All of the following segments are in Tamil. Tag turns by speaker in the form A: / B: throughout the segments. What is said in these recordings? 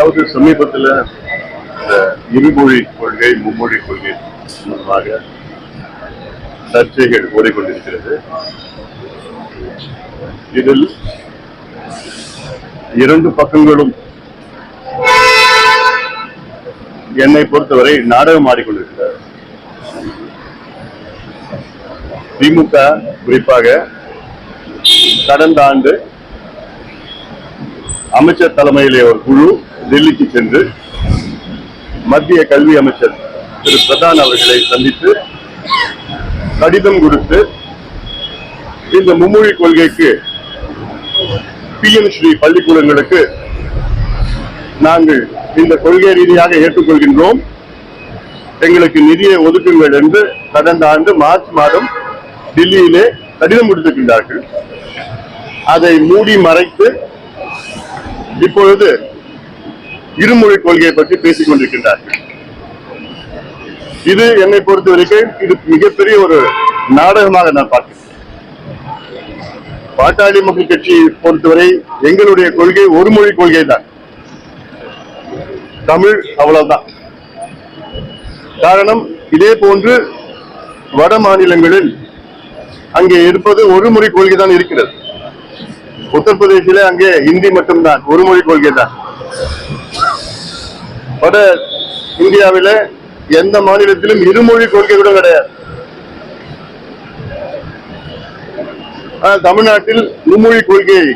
A: அதாவது சமீபத்தில் இந்த இருமொழி கொள்கை மும்மொழி கொள்கை சம்பந்தமாக சர்ச்சைகள் ஓடிக்கொண்டிருக்கிறது. இதில் இரண்டு பக்கங்களும் என்னை பொறுத்தவரை நாடகம் ஆடிக்கொண்டிருக்கிறார். திமுக குறிப்பாக கடந்த ஆண்டு அமைச்சர் தலைமையிலே ஒரு குழு டெல்லிக்கு சென்று மத்திய கல்வி அமைச்சர் திரு பிரதான் அவர்களை சந்தித்து கடிதம் கொடுத்து இந்த மும்மொழி கொள்கைக்கு பிஎன் ஸ்ரீ பள்ளிக்கூடங்களுக்கு நாங்கள் இந்த கொள்கை ரீதியாக ஏற்றுக்கொள்கின்றோம். எங்களுக்கு நிதியை ஒதுக்குங்கள் என்று கடந்த ஆண்டு மார்ச் மாதம் டெல்லியிலே கடிதம் கொடுத்திருக்கின்றார்கள். அதை மூடி மறைத்து இப்பொழுது இருமொழி கொள்கையை பற்றி பேசிக் கொண்டிருக்கின்றார்கள் இது என்னை பொறுத்தவரைக்கும் இது மிகப்பெரிய ஒரு நாடகமாக நான் பார்க்கிறேன். பாட்டாளி மக்கள் கட்சி பொறுத்தவரை எங்களுடைய கொள்கை ஒரு மொழி கொள்கை தான். தமிழ் அவ்வளவுதான். காரணம் இதே போன்று வட மாநிலங்களில் அங்கே இருப்பது ஒரு மொழி கொள்கை தான் இருக்கிறது. உத்தரப்பிரதேசில அங்கே ஹிந்தி மட்டும்தான் ஒரு மொழி கொள்கை தான். வட இந்தியாவில எந்த மாநிலத்திலும் இருமொழி கொள்கை கூட கிடையாது. ஆனால் தமிழ்நாட்டில் இருமொழி கொள்கையை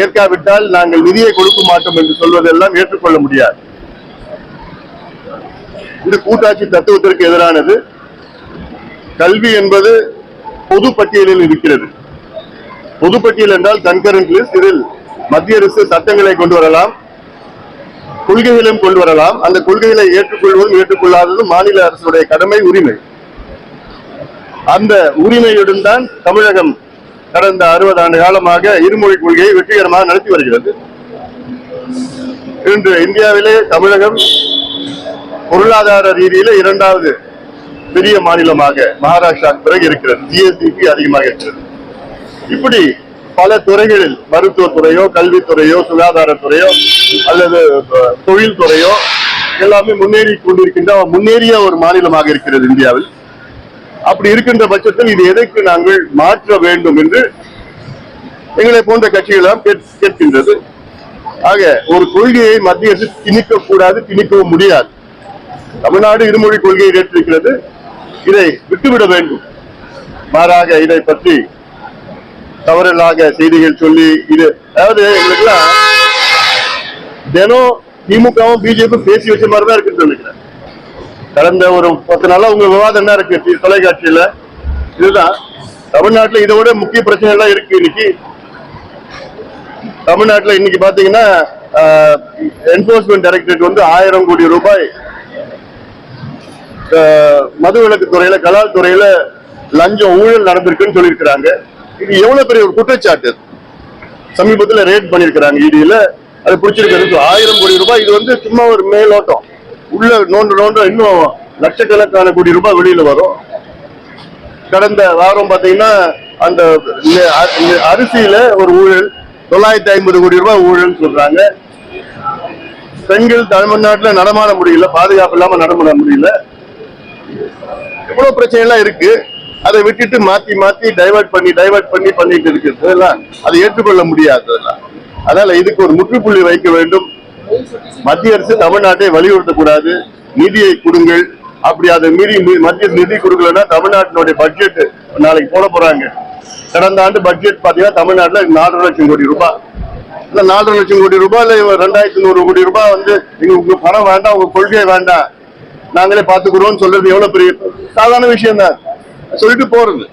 A: ஏற்காவிட்டால் நாங்கள் நிதியை கொடுக்க மாட்டோம் என்று சொல்வதெல்லாம் ஏற்றுக்கொள்ள முடியாது. இது கூட்டாட்சி தத்துவத்திற்கு எதிரானது. கல்வி என்பது பொது பட்டியலில் இருக்கிறது. பொது பட்டியல் என்றால் கன்கரண்ட் லிஸ்ட் இதில் மத்திய அரசு சட்டங்களை கொண்டு வரலாம். கொள்கைகளையும் கொண்டு வரலாம் அந்த கொள்கைகளை ஏற்றுக்கொள்வதும் ஏற்றுக்கொள்ளாததும் மாநில அரசுடைய கடமை உரிமை. அந்த உரிமையுடன் தான் தமிழகம் கடந்த அறுபது ஆண்டு காலமாக இருமொழி கொள்கையை வெற்றிகரமாக நடத்தி வருகிறது. இன்று இந்தியாவிலே தமிழகம் பொருளாதார ரீதியில இரண்டாவது பெரிய மாநிலமாக மகாராஷ்டிரா பிறகு இருக்கிறது. ஜிஎஸ்டிபி அதிகமாக இருக்கிறது. இப்படி பல துறைகளில் மருத்துவத்துறையோ கல்வித்துறையோ சுகாதாரத்துறையோ அல்லது தொழில் துறையோ எல்லாமே முன்னேறி கொண்டிருக்கின்ற முன்னேறிய ஒரு மாநிலமாக இருக்கிறது இந்தியாவில். அப்படி இருக்கின்ற பட்சத்தில் இது எதற்கு நாங்கள் மாற்ற வேண்டும் என்று எங்களை போன்ற கட்சிகளெல்லாம் கேட்- கேட்கின்றது. ஆக ஒரு கொள்கையை மத்திய அரசு திணிக்க கூடாது திணிக்கவும் முடியாது. தமிழ்நாடு இருமொழி கொள்கையை ஏற்றிருக்கிறது. இதை விட்டுவிட வேண்டும். மாறாக இதை பற்றி தவறில்லாத செய்திகள் சொல்லி இது அதாவது எங்களுக்குலாம் தினம் திமுகவும் பிஜேபி பேசி வச்ச மாதிரி தான் இருக்குன்னு நினைக்கிறேன் கடந்த ஒரு பத்து நாளா உங்க விவாதம் என்ன இருக்கு? தொலைக்காட்சியில. இதுதான். தமிழ்நாட்டுல இதை விட முக்கிய பிரச்சனை எல்லாம் இருக்கு இன்னைக்கு. தமிழ்நாட்டுல இன்னைக்கு பாத்தீங்கன்னா என்போர்ஸ்மெண்ட் டைரக்டரேட் வந்து ஆயிரம் கோடி ரூபாய் மதுவிலக்கு துறையில கலால் துறையில லஞ்சம் ஊழல் நடந்திருக்குன்னு சொல்லியிருக்கிறாங்க. இது எவ்வளவு பெரிய ஒரு குற்றச்சாட்டு? சமீபத்தில் ரேட் பண்ணிருக்கிறாங்க இடியில அது பிடிச்சிருக்கிறது ஆயிரம் கோடி ரூபாய். இது வந்து சும்மா ஒரு மேலோட்டம். உள்ள நோண்டு நோண்டு இன்னும் லட்சக்கணக்கான கோடி ரூபாய் வெளியில வரும். கடந்த வாரம் பாத்தீங்கன்னா அந்த அ- அரிசியில ஒரு ஊழல் தொள்ளாயிரத்தி ஐம்பது கோடி ரூபாய் ஊழல் சொல்றாங்க. பெண்கள் தமிழ்நாட்டில் நடமாட முடியல பாதுகாப்பு இல்லாம நடமாட முடியல. எவ்வளவு பிரச்சனை எல்லாம் இருக்கு. அதை விட்டுட்டு மாத்தி மாத்தி டைவர்ட் பண்ணி டைவர்ட் பண்ணி பண்ணிட்டு இருக்கிறது அதை ஏற்றுக்கொள்ள முடியாது அதனால இதுக்கு ஒரு முற்றுப்புள்ளி வைக்க வேண்டும். மத்திய அரசு தமிழ்நாட்டை வலியுறுத்தக்கூடாது. நிதியை கொடுங்கள். அப்படி அதை மீறி மத்திய நிதி கொடுக்கலன்னா தமிழ்நாட்டினுடைய பட்ஜெட் நாளைக்கு போட போறாங்க. கடந்த ஆண்டு பட்ஜெட் பாத்தீங்கன்னா தமிழ்நாட்டுல நாலரை லட்சம் கோடி ரூபாய். இந்த நாலரை லட்சம் கோடி ரூபாய் இவன் ரெண்டாயிரத்தி நூறு கோடி ரூபாய் வந்து எங்க உங்க பணம் வேண்டாம் உங்க கொள்கை வேண்டாம். நாங்களே பாத்துக்கிறோம் சொல்றது எவ்வளவு பெரிய சாதாரண விஷயம் தான் சொல்லிட்டு போறது.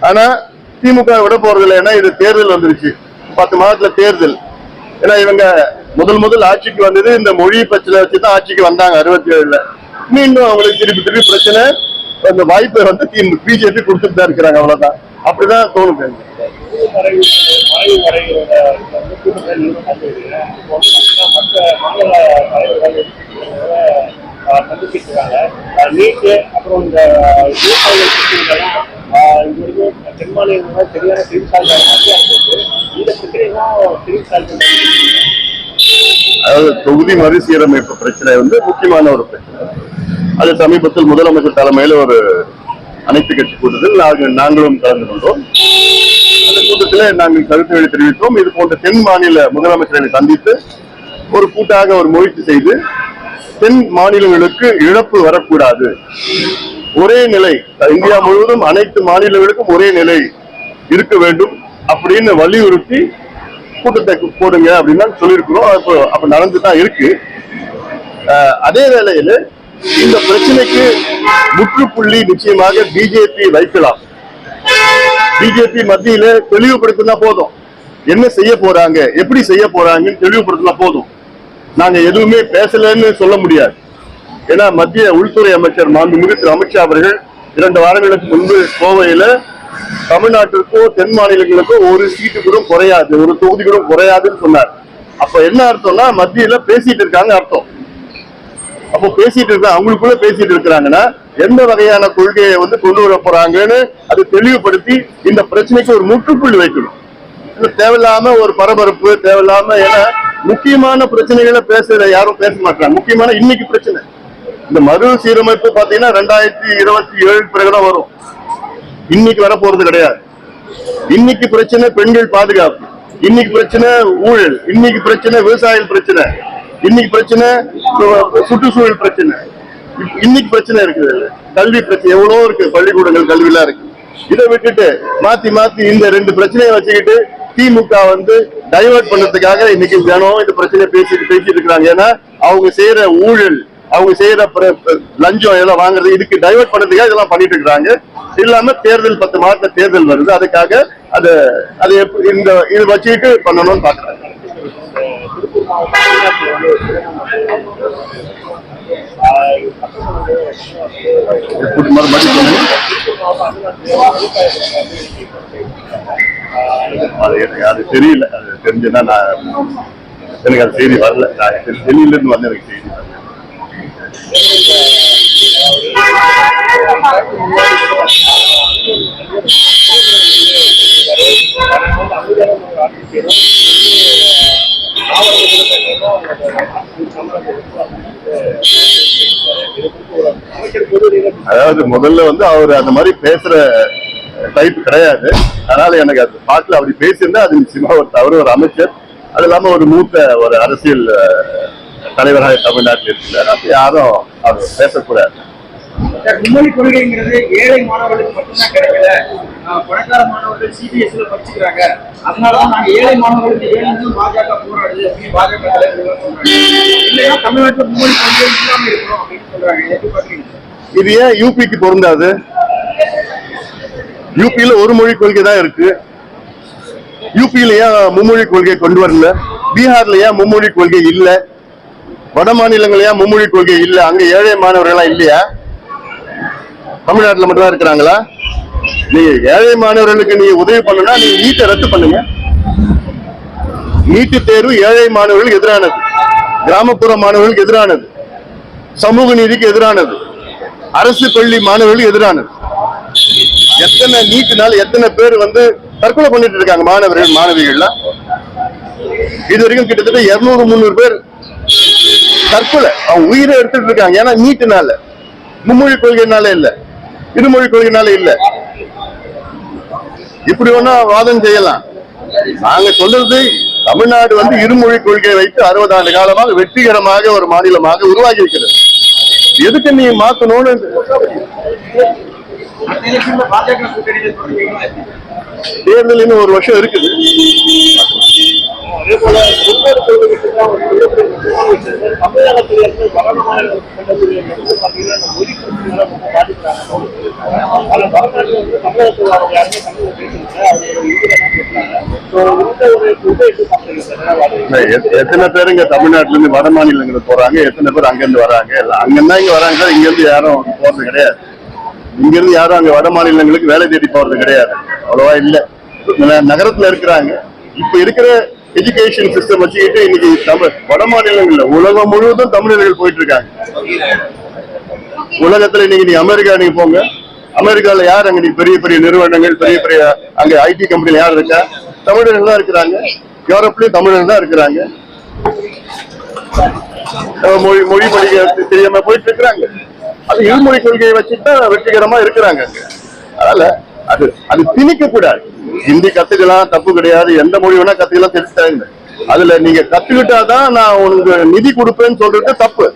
A: ஆனா திமுக விட போறது இல்லை. ஏன்னா இது தேர்தல் வந்துருச்சு. பத்து மாதத்துல தேர்தல். ஏன்னா இவங்க முதல் முதல் ஆட்சிக்கு வந்தது இந்த மொழி பிரச்சனை வச்சுதான் ஆட்சிக்கு வந்தாங்க அறுபத்தி ஏழுல மீண்டும் அவங்களுக்கு திருப்பி திருப்பி பிரச்சனை. அந்த வாய்ப்பை வந்து பிஜேபி கொடுத்துட்டு தான் இருக்கிறாங்க. அவ்வளவுதான். அப்படிதான் தோணுது. எனக்கு.
B: மற்ற மாநில தலைவர்கள் நீட்டு அப்புறம் இந்த விவசாயிகள் இது வரைக்கும் சரியான இந்த
A: அதாவது தொகுதி மறுசீரமைப்பு பிரச்சனை வந்து முக்கியமான ஒரு பிரச்சனை. அது சமீபத்தில் முதலமைச்சர் தலைமையில் ஒரு அனைத்து கட்சி கூட்டத்தில் நாங்கள் நாங்களும் கலந்து கொண்டோம். அந்த கூட்டத்தில் நாங்கள் கருத்துக்களை தெரிவித்தோம். இது போன்ற தென் மாநில முதலமைச்சரை சந்தித்து ஒரு கூட்டாக ஒரு முயற்சி செய்து தென் மாநிலங்களுக்கு இழப்பு வரக்கூடாது. ஒரே நிலை இந்தியா முழுவதும் அனைத்து மாநிலங்களுக்கும் ஒரே நிலை இருக்க வேண்டும் அப்படின்னு வலியுறுத்தி கூட்டத்தை போடுங்க அப்படின்னு சொல்லியிருக்கிறோம். அப்போ அப்ப நடந்து இருக்கு. அதே வேளையில இந்த பிரச்சனைக்கு முற்றுப்புள்ளி நிச்சயமாக பிஜேபி வைக்கலாம். பிஜேபி மத்தியில தெளிவுபடுத்தினா போதும். என்ன செய்ய போறாங்க எப்படி செய்ய போறாங்கன்னு தெளிவுபடுத்தினா போதும். நாங்க எதுவுமே பேசலன்னு சொல்ல முடியாது. ஏன்னா மத்திய உள்துறை அமைச்சர் மாண்புமிகு திரு அமித்ஷா அவர்கள் இரண்டு வாரங்களுக்கு முன்பு கோவையில தமிழ்நாட்டிற்கோ தென் மாநிலங்களுக்கோ ஒரு சீட்டு கூட குறையாது ஒரு தொகுதி கூட குறையாதுன்னு சொன்னார். அப்ப என்ன அர்த்தம்னா மத்தியில பேசிட்டு இருக்காங்க அர்த்தம். அப்போ பேசிட்டு இருக்காங்க அவங்களுக்குள்ள பேசிட்டு இருக்கிறாங்கன்னா எந்த வகையான கொள்கையை வந்து கொண்டு வர போறாங்கன்னு அது தெளிவுபடுத்தி இந்த பிரச்சனைக்கு ஒரு முற்றுப்புள்ளி வைக்கணும். இது தேவையில்லாம ஒரு பரபரப்பு தேவையில்லாம ஏன்னா முக்கியமான பிரச்சனைகளை பேசுற யாரும் பேச மாட்டாங்க முக்கியமான இன்னைக்கு பிரச்சனை. இந்த மறு சீரமைப்பு பாத்தீங்கன்னா ரெண்டாயிரத்தி இருபத்தி ஏழு பிறகுதான் வரும். இன்னைக்கு வர போறது கிடையாது. இன்னைக்கு பிரச்சனை பெண்கள் பாதுகாப்பு. இன்னைக்கு பிரச்சனை ஊழல். இன்னைக்கு பிரச்சனை விவசாயிகள் பிரச்சனை. இன்னைக்கு பிரச்சனை சுற்றுச்சூழல் பிரச்சனை. இன்னைக்கு பிரச்சனை இருக்குது கல்வி பிரச்சனை எவ்வளவோ இருக்கு. பள்ளிக்கூடங்கள் கல்விலாம் இருக்கு. இதை விட்டுட்டு மாத்தி மாத்தி இந்த ரெண்டு பிரச்சனையை வச்சுக்கிட்டு திமுக வந்து டைவர்ட் பண்ணதுக்காக இன்னைக்கு தினம் இந்த பிரச்சனையை பேசிட்டு பேசிட்டு இருக்கிறாங்க ஏன்னா அவங்க செய்யற ஊழல் அவங்க செய்யற லஞ்சம் எல்லாம் வாங்குறது இதுக்கு டைவர்ட் பண்ணதுக்காக இதெல்லாம் பண்ணிட்டு இருக்கிறாங்க இல்லாம தேர்தல் பத்து மாசத்துல தேர்தல் வருது. அதுக்காக அது அது எப்படி இந்த இது வச்சுக்கிட்டு பண்ணணும்னு பாக்குறாங்க. மறுபடியும் அது எனக்கு அது தெரியல. அது தெரிஞ்சுன்னா நான் எனக்கு அது செய்தி வரல. நான் தெரியலன்னு வந்து எனக்கு செய்தி வரல. அதாவது முதல்ல வந்து அவர் அந்த மாதிரி பேசுற டைப் கிடையாது. அதனால எனக்கு அது பார்க்கல அப்படி பேசியிருந்தா அது நிச்சயமா ஒரு தவறு ஒரு அமைச்சர். அது இல்லாம ஒரு மூத்த ஒரு அரசியல் தலைவராக தமிழ்நாட்டில் இருக்கிறார். அப்ப யாரும் அவர் பேசக்கூடாது.
C: மும்மொழி கொள்கைங்கிறது ஏழை மாணவர்களுக்கு மட்டும்தான் கிடைக்கல. ஆஹ் பணக்கார மாணவர்கள் சிபிஎஸ்ல படிச்சுக்கிறாங்க. அதனாலதான் நாங்க ஏழை மாணவர்களுக்கு வேணும்னு பாஜக போராடுது அப்படின்னு பாஜக தலைவர்கள் சொல்றாங்க இல்லைன்னா தமிழ்நாட்டுல மும்மொழி கொள்கை இல்லாம இருக்கிறோம் அப்படின்னு சொல்றாங்க. எப்படி பாக்குறீங்க?
A: இது ஏன் யூபிக்கு பொருந்தாது? யூபியில ஒரு மொழி கொள்கை தான் இருக்கு. யூபியில ஏன் மும்மொழி கொள்கை கொண்டு வரல? பீகார்ல ஏன் மும்மொழி கொள்கை இல்ல? வட மாநிலங்கள் ஏன் மும்மொழி கொள்கை இல்ல? அங்க ஏழை மாணவர்கள்லாம் இல்லையா? தமிழ்நாட்டுல மட்டும் தான் இருக்கிறாங்களா? நீங்க ஏழை மாணவர்களுக்கு நீங்க உதவி பண்ணணும்னா நீங்க நீட்டை ரத்து பண்ணுங்க. நீட்டு தேர்வு ஏழை மாணவர்களுக்கு எதிரானது. கிராமப்புற மாணவர்களுக்கு எதிரானது. சமூக நீதிக்கு எதிரானது. அரசு பள்ளி மாணவர்களுக்கு எதிரானது. எத்தனை நீட்டுனால எத்தனை பேர் வந்து தற்கொலை பண்ணிட்டு இருக்காங்க மாணவர்கள் மாணவிகள்ல இது வரைக்கும் கிட்டத்தட்ட இருநூறு முந்நூறு பேர் தற்கொலை. அவங்க உயிரை எடுத்துட்டு இருக்காங்க. ஏன்னா நீட்டுனால. மும்மொழி கொள்கைனால இல்ல. இருமொழி கொள்கைனால இல்ல. இப்படி ஒன்னா வாதம் செய்யலாம். நாங்க சொல்றது தமிழ்நாடு வந்து இருமொழி கொள்கையை வைத்து அறுபது ஆண்டு காலமாக வெற்றிகரமாக ஒரு மாநிலமாக உருவாகி இருக்கிறது. எதுக்கு நீ மாத்தணும்னு
C: அடுத்த
A: ஒரு வருஷம் இருக்குது. எத்- எத்தனை பேர் இங்க தமிழ்நாட்டுல இருந்து வட மாநிலங்களுக்கு போறாங்க எத்தனை பேர் அங்கிருந்து வராங்க? அங்கிருந்தா இங்க வராங்க இங்க இருந்து யாரும் போறது கிடையாது. இங்க இருந்து யாரும் அங்க வட மாநிலங்களுக்கு வேலை தேடி போறது கிடையாது. அவ்வளவா இல்ல. நகரத்துல இருக்கிறாங்க. இப்ப இருக்கிற எஜுகேஷன் சிஸ்டம் வச்சுக்கிட்டு இன்னைக்கு தமிழ் வட மாநிலங்கள்ல உலகம் முழுவதும் தமிழர்கள் போயிட்டு இருக்காங்க உலகத்துல இன்னைக்கு நீ அமெரிக்கா நீங்க போங்க. அமெரிக்கால யார் அங்க நீ பெரிய பெரிய நிறுவனங்கள் பெரிய பெரிய அங்க ஐடி கம்பெனில யார் இருக்கா? தமிழர்கள் தான் இருக்கிறாங்க. யூரோப்லயும் தமிழர்கள் தான் இருக்கிறாங்க. மொழி மொழி படிக்க தெரியாம போயிட்டு இருக்கிறாங்க அது இருமொழி கொள்கையை வச்சுட்டு வெற்றிகரமா இருக்கிறாங்க. அங்க அதனால அது அது திணிக்க கூடாது ஹிந்தி கத்துக்கலாம் தப்பு கிடையாது. எந்த மொழி வேணா கத்துக்கலாம் தெரிஞ்சுட்டாங்க அதுல நீங்க கத்துக்கிட்டாதான் நான் உனக்கு நிதி கொடுப்பேன்னு சொல்றது தப்பு.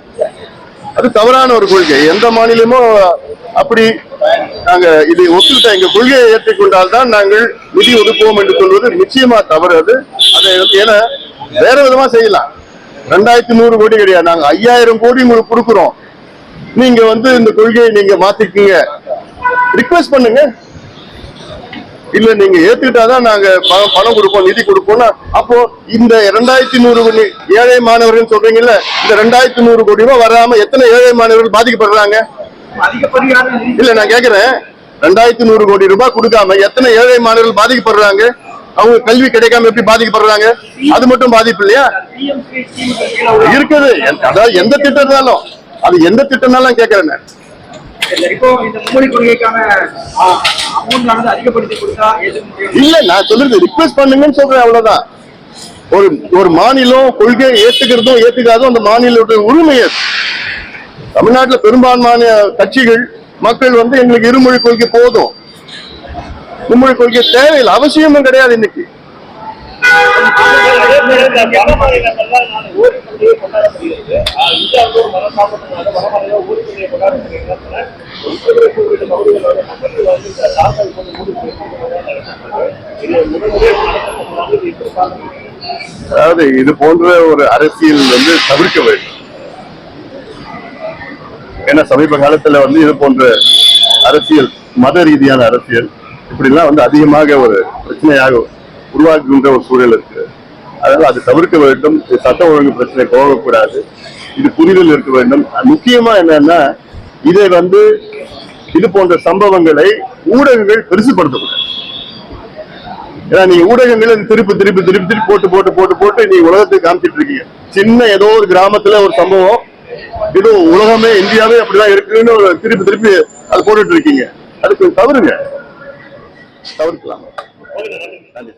A: அது தவறான ஒரு கொள்கை. எந்த மாநிலமும் அப்படி நாங்க இதை ஒத்துக்கிட்ட எங்க கொள்கையை ஏற்றுக்கொண்டால் தான் நாங்கள் நிதி ஒதுக்குவோம் என்று சொல்வது நிச்சயமா தவறு அது. அதை ஏன்னா வேற விதமா செய்யலாம். ரெண்டாயிரத்தி நூறு கோடி கிடையாது. நாங்க ஐயாயிரம் கோடி உங்களுக்கு கொடுக்குறோம். நீங்க வந்து இந்த கொள்கையை நீங்க மாத்திக்கீங்க ரிக்வெஸ்ட் பண்ணுங்க. இல்ல நீங்க ஏத்துக்கிட்டாதான் நாங்க பணம் பணம் கொடுப்போம் நிதி கொடுப்போம்னா அப்போ இந்த இரண்டாயிரத்தி நூறு கோடி ஏழை மாணவர்கள் சொல்றீங்கல்ல இந்த ரெண்டாயிரத்தி நூறு கோடி ரூபாய் வராம எத்தனை ஏழை மாணவர்கள் பாதிக்கப்படுறாங்க? இல்ல நான் கேக்குறேன். ரெண்டாயிரத்தி நூறு கோடி ரூபாய் கொடுக்காம எத்தனை ஏழை மாணவர்கள் பாதிக்கப்படுறாங்க? அவங்க கல்வி கிடைக்காம எப்படி பாதிக்கப்படுறாங்க? அது மட்டும் பாதிப்பு இல்லையா? இருக்குது. அதாவது எந்த திட்டம் இருந்தாலும் அது எந்த திட்டம்னாலும் கேக்குறேன் நான்.
C: இல்ல,
A: நான் சொல்றது ரிக்வெஸ்ட் பண்ணுங்கன்னு சொல்றேன் அவ்வளவுதான். ஒரு ஒரு மாநிலம் கொள்கையை ஏத்துக்கிறதும் ஏத்துக்காதும் அந்த மாநிலத்துடைய உரிமை தமிழ்நாட்டுல பெரும்பான்மையான கட்சிகள் மக்கள் வந்து எங்களுக்கு இருமொழி கொள்கை போதும். மும்மொழி கொள்கை தேவையில்லை அவசியமும் கிடையாது இன்னைக்கு. அதாவது இது போன்ற ஒரு அரசியல் வந்து தவிர்க்க வேண்டும். ஏன்னா சமீப காலத்துல வந்து இது போன்ற அரசியல் மத ரீதியான அரசியல் இப்படிலாம் வந்து அதிகமாக ஒரு பிரச்சனையாக உருவாக்குகின்ற ஒரு சூழல் இருக்கு. அதனால அது தவிர்க்க வேண்டும். இது சட்ட ஒழுங்கு பிரச்சனை போகக்கூடாது. இது புரிதல் இருக்க வேண்டும். முக்கியமா என்னன்னா இதை வந்து இது போன்ற சம்பவங்களை ஊடகங்கள் பெருசுபடுத்தக்கூடாது. ஏன்னா நீங்க ஊடகங்களை திருப்பி திருப்பி திருப்பி திருப்பி போட்டு போட்டு போட்டு போட்டு நீ உலகத்துக்கு காமிச்சிட்டு இருக்கீங்க. சின்ன ஏதோ ஒரு கிராமத்துல ஒரு சம்பவம். இது உலகமே இந்தியாவே அப்படிதான் இருக்குன்னு ஒரு திருப்பி திருப்பி அது போட்டுட்டு இருக்கீங்க. அதுக்கு தவறுங்க. தவிர்க்கலாம். நன்றி.